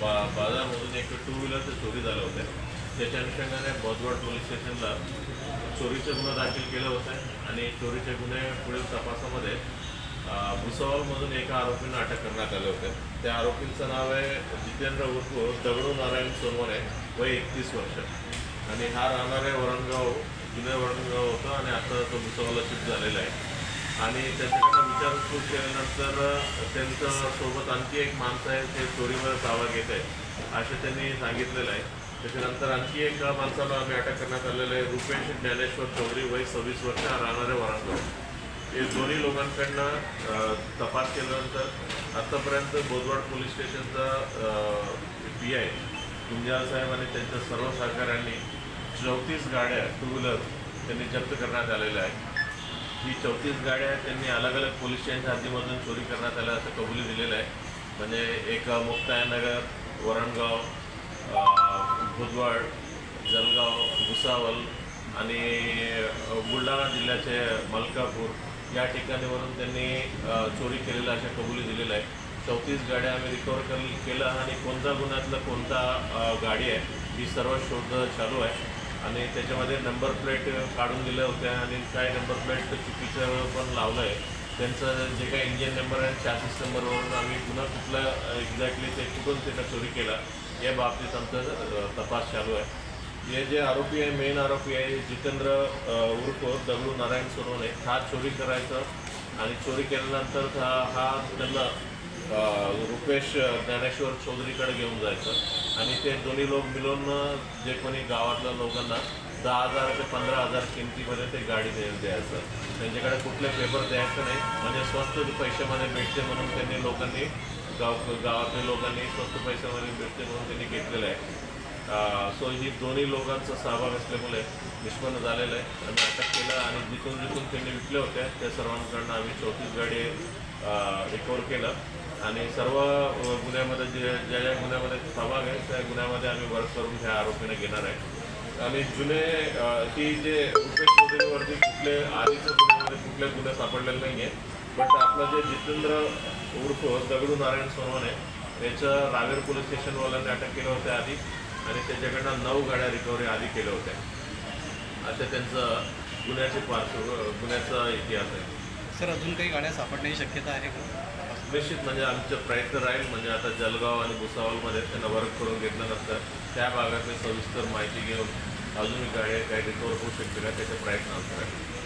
बाजारमधून एक टू व्हीलरचं चोरी झालं होतं त्याच्या अनुषंगाने बोदवड पोलीस स्टेशनला चोरीचे गुन्हा दाखल केलं होतं आणि चोरीचे गुन्हे पुढील तपासामध्ये भुसावळमधून एका आरोपींना अटक करण्यात आले होते. त्या आरोपींचं नाव आहे जितेंद्र उर्फ दगडू नारायण सोनवणे वय एकतीस वर्ष. आणि हा राहणारे वरणगाव जुने वरणगाव होतं आणि आता तो भुसावळला शिफ्ट झालेला आहे. आणि त्याच्याकडनं विचारपूस केल्यानंतर त्यांच्यासोबत आणखी एक माणसं आहे ते चोरीवर दावा घेत आहे असे त्यांनी सांगितलेलं आहे. त्याच्यानंतर आणखी एक माणसाला आम्ही अटक करण्यात आलेलं आहे रुपेश ज्ञानेश्वर चौधरी वय सव्वीस वर्ष राहणारे वरणगाव. हे दोन्ही लोकांकडनं तपास केल्यानंतर आत्तापर्यंत बोदवाड पोलीस स्टेशनचा पी आय गुंजाळ साहेब आणि त्यांच्या सर्व सहकाऱ्यांनी चौतीस गाड्या टू व्हीलर त्यांनी जप्त करण्यात आलेल्या आहेत. ही चौतीस गाड्या त्यांनी अलग अलग पोलीस स्टेशनच्या हद्दीमधून चोरी करण्यात आल्या असं कबुली दिलेलं आहे. म्हणजे एक मुक्तायनगर वरणगाव भुजवाड जलगाव भुसावल आणि बुलढाणा जिल्ह्याचे मलकापूर या ठिकाणीवरून त्यांनी चोरी केलेल्या अशा कबुली दिलेल्या आहे. चौतीस गाड्या आम्ही रिकवर कर केलं आणि कोणत्या गुन्ह्यातलं कोणता गाडी आहे ही सर्व शोध चालू आहे. आणि त्याच्यामध्ये नंबर प्लेट काढून दिल्या होत्या आणि काय नंबर प्लेट चुकीचं पण लावलं आहे त्यांचं जे काही इंजिन नंबर आहे चार्जिस नंबरवरून आम्ही पुन्हा कुठलं एक्झॅक्टली ते कुठून त्यांना चोरी केला या बाबतीत आमचा तपास चालू आहे. हे जे आरोपी आहे मेन आरोपी आहे जितेंद्र उर्फ दगडू नारायण सोनवणे. हा चोरी करायचं आणि चोरी केल्यानंतर हा हा त्यांना रुपेश ज्ञानेश्वर चौधरीकडे घेऊन जायचं. आणि ते दोन्ही लोक मिळून जे कोणी गावातल्या लोकांना दहा हजार ते पंधरा हजार किमतीमध्ये ते गाडी दे द्यायचं. त्यांच्याकडे कुठले पेपर द्यायचं नाही. म्हणजे स्वस्त पैशामध्ये भेटते म्हणून त्यांनी लोकांनी गाव गावातल्या लोकांनी स्वस्त पैशामध्ये भेटते म्हणून त्यांनी घेतलेलं आहे. सो ही दोन्ही लोकांचा सहभाग असल्यामुळे निष्पन्न झालेलं आहे. आम्ही अटक केलं आणि जिथून जिथून त्यांनी विकल्या होत्या त्या सर्वांकडनं आम्ही चौतीस गाडी रिकवर केलं. आणि सर्व गुन्ह्यामध्ये जे ज्या ज्या गुन्ह्यामध्ये सहभाग आहे त्या गुन्ह्यामध्ये आम्ही वर्क करून ह्या आरोपीने घेणार आहे. आणि जुने अ, ही जे रुपेश चौधरीवरती कुठले आधीच्या गुन्ह्यामध्ये कुठले गुन्हे सापडलेले नाही आहे बट आपलं जे जितेंद्र उर्फ दगडू नारायण सोनवणे याचं रावेर पोलीस स्टेशनवाल्यांनी अटक केलं होतं आधी. आणि त्याच्याकडनं नऊ गाड्या रिकव्हरी आधी केल्या होत्या. असं त्यांचं गुन्ह्याचे पार्श्व गुन्ह्याचा इतिहास आहे. सर अजून काही गाड्या सापडण्याची शक्यता आहे का? निश्चित म्हणजे आमचं प्रयत्न राहील म्हणजे आता जळगाव आणि भुसावळमध्ये त्यांना वर्क करून घेतल्यानंतर त्या भागातली सविस्तर माहिती घेऊन अजूनही गाड्या काही रिकवर होऊ शकते का त्याचे प्रयत्न आमचे राहील.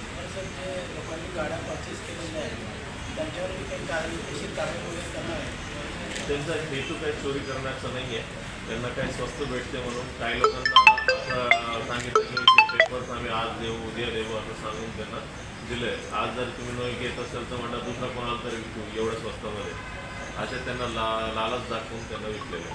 लोकांनी गाड्या परचेस केलेल्या आहेत त्यांच्यावरती काही कारवाई वगैरे करणार आहे त्यांचा हेतू काही चोरी करण्याचा नाही आहे त्यांना काही स्वस्त भेटते म्हणून काही लोकांना असं सांगितलं की पेपर्स आम्ही आज देऊ उद्या देऊ असं सांगून त्यांना दिलं आज जर तुम्ही न घेत असेल तर म्हणलं दुसरा कोणाला तरी विकू एवढं स्वस्तामध्ये. असे त्यांना ला लालच दाखवून त्यांना विकलेले